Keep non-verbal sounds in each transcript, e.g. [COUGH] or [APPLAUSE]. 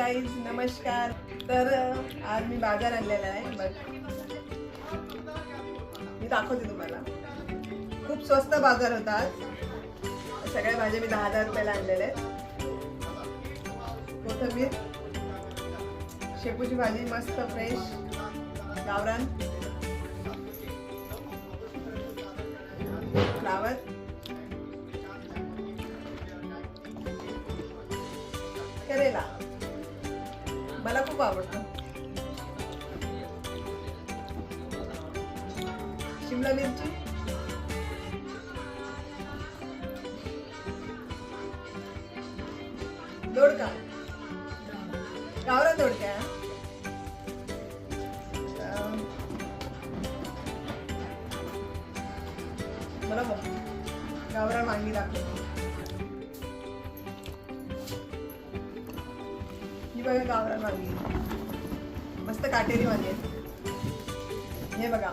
Guys नमस्कार. तर आज मी बाजार आणलेला आहे बघ मी दाखवते तुम्हाला. खूप स्वस्त बाजार होता आज. सगळ्या भाज्या मी दहा हजार रुपयाला आणलेल्या आहेत. कोथंबीर शेपूची भाजी मस्त फ्रेश गावरान फ्लावर. करेला. मला खूप आवडतं. शिमला मिरची? दोडका. गावरा दोडक्या मला बघ गावरा वांगी दाखवतो वगैरे गावरान वांगी मस्त काटेरी वांगी आहेत हे बघा.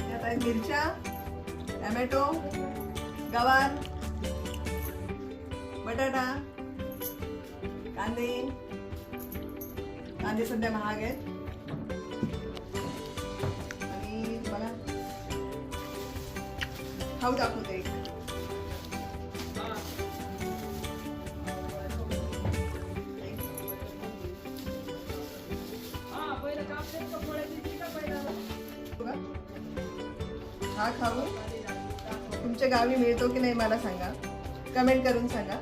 यात आहेत मिरच्या टमॅटो गवार बटाटा कांदे. कांदे सध्या महाग आहेत. आणि बघा. खाऊ दाखवते. हा खाऊ. तुमच्या गावी मिळतो की नाही मला सांगा. कमेंट करून सांगा.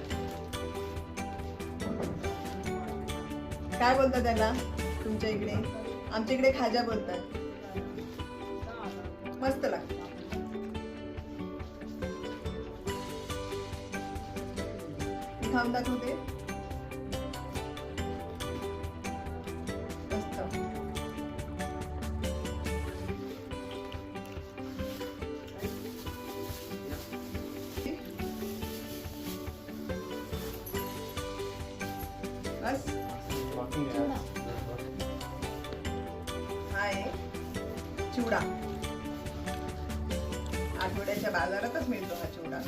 काय बोलतात त्याला? तुमच्या इकडे? आमच्या इकडे खाजा बोलतात. मस्त लागतं. मी खाऊन दाखवते. हा आहे चिवडा आठवड्याच्या बाजारातच मिळतो हा चिवडा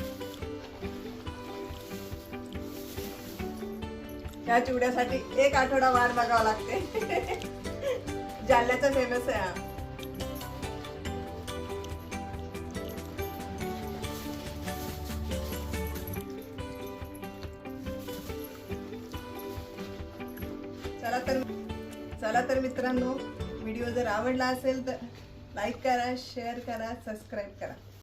त्या चिवड्यासाठी एक आठवडा वाट बघावा लागते. [LAUGHS] जालन्याचा फेमस आहे हा. चला तर चला तर मित्रांनो व्हिडिओ जर आवडला असेल तर लाईक करा शेअर करा सबस्क्राईब करा.